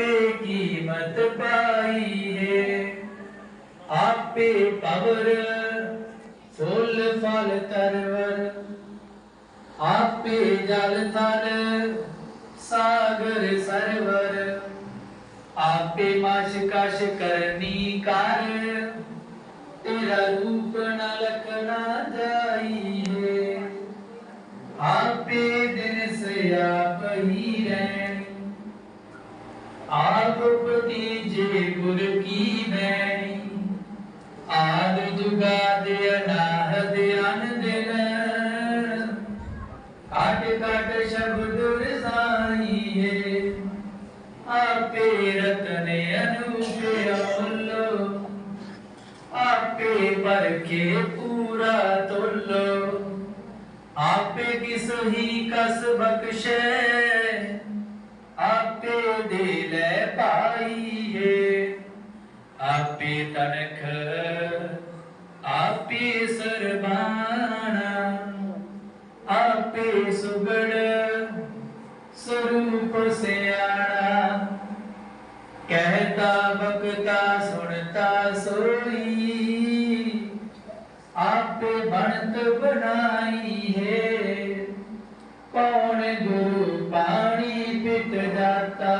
पे कीमत पाई है। आप पे पावर, सोल, फाल, तरवर। आप पे जल तर सागर, सरवर। आप पे माश, काश करनी कार। तेरा रूप न लखना जाई। कट शब्दुर है। आपे रतने अनुपे अमुल्लो आपे पर के पूरा तुल्लो। आपे किस ही कस बख्शे पुरस्याणा कहता, बकता, सुनता सुरई आप बनत बनाई है। कौन गुरु पानी पिट दाता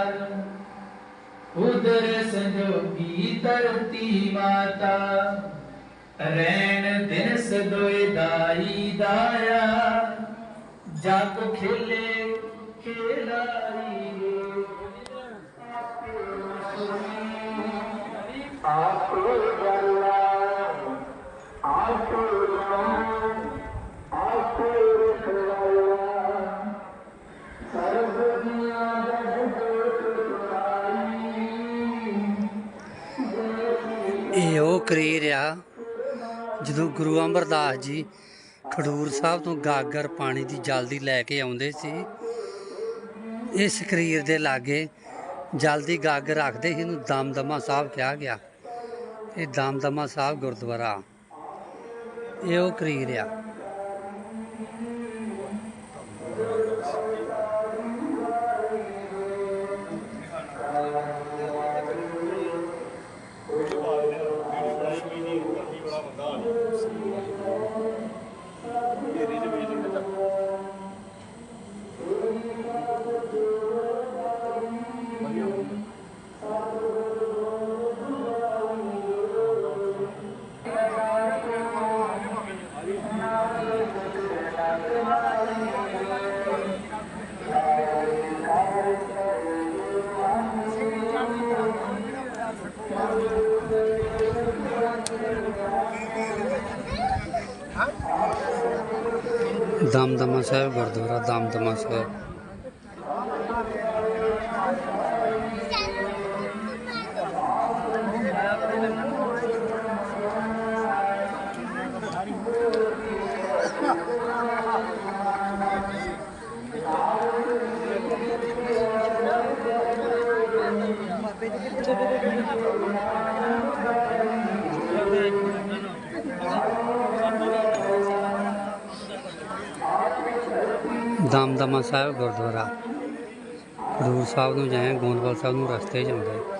उधर संजोगी धरती माता। रैन दिन सदोए दाई दाया। जग खिले ਇਹ ਕਰੀ ਰਿਹਾ ਜਦੋਂ ਗੁਰੂ ਅਮਰਦਾਸ ਜੀ ਖਡੂਰ ਸਾਹਿਬ ਤੋਂ ਗਾਗਰ ਪਾਣੀ ਦੀ ਜਲਦੀ ਲੈ ਕੇ ਆਉਂਦੇ ਸੀ ਇਸ ਕਰੀਰ ਦੇ ਲਾਗੇ ਜਲਦੀ ਗਾਗ ਰੱਖਦੇ ਹੀ ਇਹਨੂੰ ਦਮਦਮਾ ਸਾਹਿਬ ਕਿਹਾ ਗਿਆ। ਇਹ ਦਮਦਮਾ ਸਾਹਿਬ ਗੁਰਦੁਆਰਾ। ਇਹ ਉਹ ਕਰੀਰ ਆ। दामदमा साहेब गुरुद्वारा दामदमा साहेब ਦਮਦਮਾ ਸਾਹਿਬ ਗੁਰਦੁਆਰਾ ਖਡੂਰ ਸਾਹਿਬ ਨੂੰ ਜਾਏ ਗੋਂਦਵਾਲ ਸਾਹਿਬ ਨੂੰ ਰਸਤੇ 'ਚ ਆਉਂਦਾ ਹੈ।